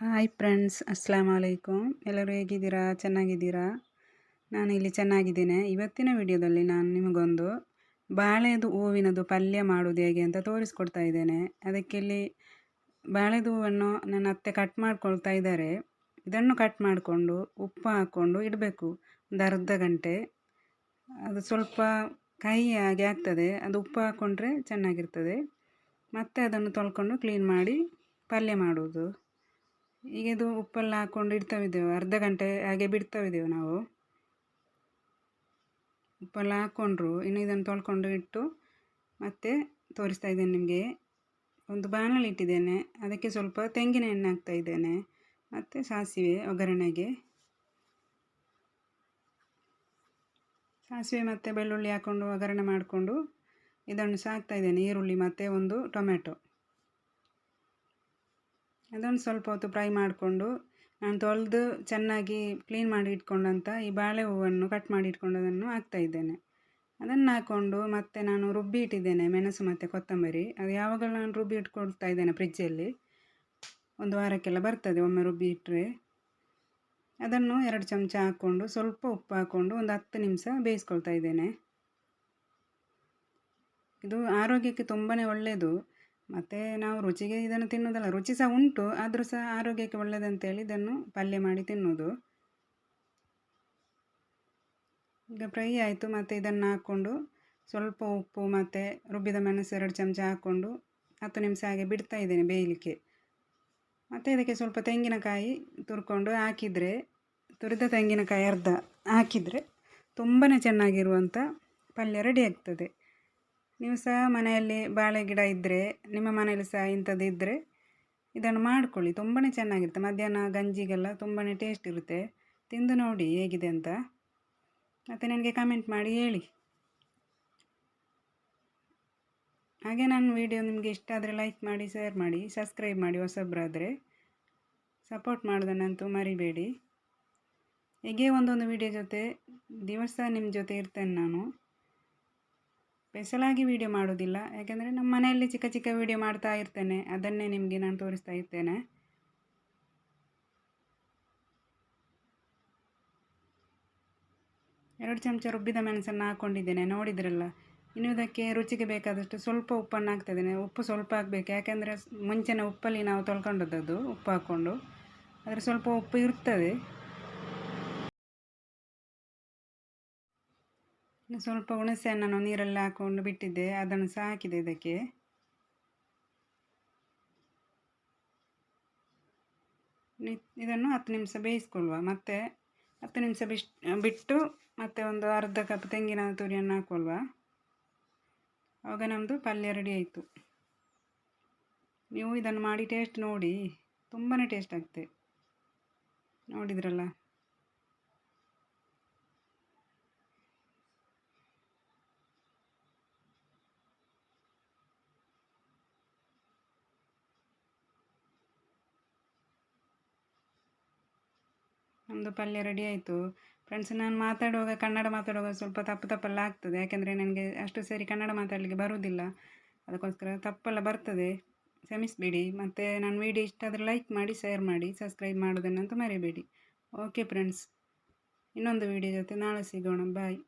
Hi friends Assam ಅಲೈಕುಮ್ ಎಲ್ಲರೂ ಹೇಗಿದ್ದೀರಾ? ಚೆನ್ನಾಗಿದ್ದೀರಾ? ನಾನು ಇಲ್ಲಿ ಚೆನ್ನಾಗಿದ್ದೇನೆ. ಇವತ್ತಿನ ವಿಡಿಯೋದಲ್ಲಿ ನಾನು ನಿಮಗೊಂದು ಬಾಳೆದು ಹೂವಿನದು ಪಲ್ಯ ಮಾಡೋದು ಹೇಗೆ ಅಂತ ತೋರಿಸ್ಕೊಡ್ತಾ ಇದ್ದೇನೆ. ಅದಕ್ಕೆ ಇಲ್ಲಿ ಬಾಳೆದು ಹೂವನ್ನು ನನ್ನ ಅತ್ತೆ ಕಟ್ ಮಾಡ್ಕೊಳ್ತಾ ಇದ್ದಾರೆ. ಇದನ್ನು ಕಟ್ ಮಾಡಿಕೊಂಡು ಉಪ್ಪು ಹಾಕ್ಕೊಂಡು ಇಡಬೇಕು. ಒಂದು ಅರ್ಧ ಗಂಟೆ. ಅದು ಸ್ವಲ್ಪ ಕಹಿ ಆಗಿ ಆಗ್ತದೆ. ಅದು ಉಪ್ಪು ಹಾಕ್ಕೊಂಡ್ರೆ ಚೆನ್ನಾಗಿರ್ತದೆ. ಮತ್ತೆ ಅದನ್ನು ತೊಳ್ಕೊಂಡು ಕ್ಲೀನ್ ಮಾಡಿ ಪಲ್ಯ ಮಾಡುವುದು ಈಗ ಇದು ಉಪ್ಪೆಲ್ಲ ಹಾಕ್ಕೊಂಡು ಇಡ್ತಾವಿದ್ದೇವೆ. ಅರ್ಧ ಗಂಟೆ ಹಾಗೆ ಬಿಡ್ತಾವಿದ್ದೇವೆ ನಾವು. ಉಪ್ಪೆಲ್ಲ ಹಾಕ್ಕೊಂಡ್ರು. ಇನ್ನು ಇದನ್ನು ತೊಳ್ಕೊಂಡು ಇಟ್ಟು ಮತ್ತೆ ತೋರಿಸ್ತಾ ಇದ್ದೇನೆ ನಿಮಗೆ. ಒಂದು ಬಾಣಲಿ ಇಟ್ಟಿದ್ದೇನೆ. ಅದಕ್ಕೆ ಸ್ವಲ್ಪ ತೆಂಗಿನ ಎಣ್ಣೆ ಹಾಕ್ತಾ ಇದ್ದೇನೆ. ಮತ್ತು ಸಾಸಿವೆ ಒಗ್ಗರಣೆಗೆ. ಸಾಸಿವೆ ಮತ್ತು ಬೆಳ್ಳುಳ್ಳಿ ಹಾಕ್ಕೊಂಡು ಒಗ್ಗರಣೆ ಮಾಡಿಕೊಂಡು ಇದನ್ನು ಸಾಕ್ತಾ ಇದ್ದೇನೆ. ಈರುಳ್ಳಿ ಮತ್ತು ಒಂದು ಟೊಮೆಟೊ. ಅದನ್ನು ಸ್ವಲ್ಪ ಹೊತ್ತು ಫ್ರೈ ಮಾಡಿಕೊಂಡು ನಾನು ತೊಳೆದು ಚೆನ್ನಾಗಿ ಕ್ಲೀನ್ ಮಾಡಿ ಇಟ್ಕೊಂಡಂಥ ಈ ಬಾಳೆ ಹೂವನ್ನು ಕಟ್ ಮಾಡಿ ಇಟ್ಕೊಂಡದನ್ನು ಇದ್ದೇನೆ. ಅದನ್ನು ಹಾಕ್ಕೊಂಡು ಮತ್ತೆ ನಾನು ರುಬ್ಬಿ ಇಟ್ಟಿದ್ದೇನೆ ಮೆಣಸು ಮತ್ತು ಕೊತ್ತಂಬರಿ. ಅದು ಯಾವಾಗಲೂ ನಾನು ರುಬ್ಬಿ ಇಟ್ಕೊಳ್ತಾ ಇದ್ದೇನೆ ಫ್ರಿಜ್ಜಲ್ಲಿ. ಒಂದು ವಾರಕ್ಕೆಲ್ಲ ಬರ್ತದೆ ಒಮ್ಮೆ ರುಬ್ಬಿ ಇಟ್ಟರೆ. ಅದನ್ನು ಎರಡು ಚಮಚ ಹಾಕ್ಕೊಂಡು ಸ್ವಲ್ಪ ಉಪ್ಪು ಹಾಕ್ಕೊಂಡು ಒಂದು ಹತ್ತು ನಿಮಿಷ ಬೇಯಿಸ್ಕೊಳ್ತಾ ಇದ್ದೇನೆ. ಇದು ಆರೋಗ್ಯಕ್ಕೆ ತುಂಬಾ ಒಳ್ಳೆಯದು. ಮತ್ತು ನಾವು ರುಚಿಗೆ ಇದನ್ನು ತಿನ್ನೋದಲ್ಲ ರುಚಿ ಸಹ ಉಂಟು, ಆದರೂ ಸಹ ಆರೋಗ್ಯಕ್ಕೆ ಒಳ್ಳೆಯದಂತೇಳಿ ಇದನ್ನು ಪಲ್ಯ ಮಾಡಿ ತಿನ್ನೋದು ಈಗ ಫ್ರೈ ಆಯಿತು, ಮತ್ತು ಇದನ್ನು ಹಾಕ್ಕೊಂಡು ಸ್ವಲ್ಪ ಉಪ್ಪು, ಮತ್ತು ರುಬ್ಬಿದ ಮೆಣಸು ಎರಡು ಚಮಚ ಹಾಕ್ಕೊಂಡು ಹತ್ತು ನಿಮಿಷ ಹಾಗೆ ಬಿಡ್ತಾ ಇದ್ದೇನೆ ಬೇಯಲಿಕ್ಕೆ. ಮತ್ತು ಇದಕ್ಕೆ ಸ್ವಲ್ಪ ತೆಂಗಿನಕಾಯಿ ತುರ್ಕೊಂಡು ಹಾಕಿದರೆ, ತುರಿದ ತೆಂಗಿನಕಾಯಿ ಅರ್ಧ ಹಾಕಿದರೆ ತುಂಬಾ ಚೆನ್ನಾಗಿರುವಂಥ ಪಲ್ಯ ರೆಡಿ ಆಗ್ತದೆ. ನೀವು ಸಹ ಮನೆಯಲ್ಲಿ ಬಾಳೆ ಗಿಡ ಇದ್ದರೆ ನಿಮ್ಮ ಮನೆಯಲ್ಲಿ ಸಹ ಇಂಥದ್ದು ಇದ್ದರೆ ಇದನ್ನು ಮಾಡ್ಕೊಳ್ಳಿ. ತುಂಬಾ ಚೆನ್ನಾಗಿರುತ್ತೆ. ಮಧ್ಯಾಹ್ನ ಗಂಜಿಗೆಲ್ಲ ತುಂಬಾ ಟೇಸ್ಟ್ ಇರುತ್ತೆ. ತಿಂದು ನೋಡಿ ಹೇಗಿದೆ ಅಂತ. ಮತ್ತು ನನಗೆ ಕಮೆಂಟ್ ಮಾಡಿ ಹೇಳಿ. ಹಾಗೆ ನನ್ನ ವಿಡಿಯೋ ನಿಮಗೆ ಇಷ್ಟ ಆದರೆ ಲೈಕ್ ಮಾಡಿ ಶೇರ್ ಮಾಡಿ ಸಬ್ಸ್ಕ್ರೈಬ್ ಮಾಡಿ ಹೊಸಬ್ರಾದರೆ. ಸಪೋರ್ಟ್ ಮಾಡೋದನ್ನಂತೂ ಮರಿಬೇಡಿ. ಹೇಗೆ ಒಂದೊಂದು ವಿಡಿಯೋ ಜೊತೆ, ದಿವಸ ನಿಮ್ಮ ಜೊತೆ ಇರ್ತೇನೆ ನಾನು. ಸ್ಪೆಷಲಾಗಿ ವೀಡಿಯೋ ಮಾಡೋದಿಲ್ಲ ಯಾಕೆಂದರೆ ನಮ್ಮ ಮನೆಯಲ್ಲಿ ಚಿಕ್ಕ ಚಿಕ್ಕ ವೀಡಿಯೋ ಮಾಡ್ತಾ ಇರ್ತೇನೆ. ಅದನ್ನೇ ನಿಮಗೆ ನಾನು ತೋರಿಸ್ತಾ ಇರ್ತೇನೆ. ಎರಡು ಚಮಚ ರುಬ್ಬಿದ ಮೆಣಸನ್ನು ಹಾಕ್ಕೊಂಡಿದ್ದೇನೆ. ನೋಡಿದ್ರಲ್ಲ? ಇನ್ನು ಇದಕ್ಕೆ ರುಚಿಗೆ ಬೇಕಾದಷ್ಟು ಸ್ವಲ್ಪ ಉಪ್ಪನ್ನು ಹಾಕ್ತಿದ್ದೇನೆ ಉಪ್ಪು ಸ್ವಲ್ಪ ಹಾಕಬೇಕು. ಯಾಕೆಂದರೆ ಮುಂಚೆನೇ ಉಪ್ಪಲ್ಲಿ ನಾವು ತೊಳ್ಕೊಂಡದ್ದು ಉಪ್ಪು ಹಾಕ್ಕೊಂಡು. ಆದರೆ ಸ್ವಲ್ಪ ಉಪ್ಪು ಇರ್ತದೆ. ಸ್ವಲ್ಪ ಹುಣಸೆ ಹಣ್ಣನ್ನು ನೀರಲ್ಲಿ ಹಾಕ್ಕೊಂಡು ಬಿಟ್ಟಿದ್ದೆ. ಅದನ್ನು ಸಹ ಹಾಕಿದೆ ಇದಕ್ಕೆ. ಇದನ್ನು ಹತ್ತು ನಿಮಿಷ ಬೇಯಿಸ್ಕೊಳ್ಳುವ. ಮತ್ತು ಹತ್ತು ನಿಮಿಷ ಬಿಶ್, ಬಿಟ್ಟು ಮತ್ತೆ ಒಂದು ಅರ್ಧ ಕಪ್ ತೆಂಗಿನ ತುರಿಯನ್ನು ಹಾಕೊಳ್ಳುವ ಆವಾಗ ನಮ್ಮದು ಪಲ್ಯ ರೆಡಿ ಆಯಿತು. ನೀವು ಇದನ್ನು ಮಾಡಿ ಟೇಸ್ಟ್ ನೋಡಿ. ತುಂಬಾ ಟೇಸ್ಟ್ ಆಗ್ತದೆ ನೋಡಿದ್ರಲ್ಲ? ನಮ್ಮದು ಪಲ್ಯ ರೆಡಿ ಆಯಿತು. ಫ್ರೆಂಡ್ಸ್ ನಾನು ಮಾತಾಡುವಾಗ, ಕನ್ನಡ ಮಾತಾಡುವಾಗ ಸ್ವಲ್ಪ ತಪ್ಪು ತಪ್ಪೆಲ್ಲ ಆಗ್ತದೆ. ಯಾಕೆಂದರೆ ನನಗೆ ಅಷ್ಟು ಸರಿ ಕನ್ನಡ ಮಾತಾಡಲಿಕ್ಕೆ ಬರುವುದಿಲ್ಲ ಅದಕ್ಕೋಸ್ಕರ ತಪ್ಪೆಲ್ಲ ಬರ್ತದೆ. ಕ್ಷಮಿಸಬೇಡಿ. ಮತ್ತು ನನ್ನ ವೀಡಿಯೋ ಇಷ್ಟ ಆದರೆ ಲೈಕ್ ಮಾಡಿ ಶೇರ್ ಮಾಡಿ ಸಬ್ಸ್ಕ್ರೈಬ್ ಮಾಡೋದನ್ನಂತೂ ಮರಿಬೇಡಿ. ಓಕೆ ಫ್ರೆಂಡ್ಸ್ ಇನ್ನೊಂದು ವೀಡಿಯೋ ಜೊತೆ ನಾಳೆ ಸಿಗೋಣ. ಬಾಯ್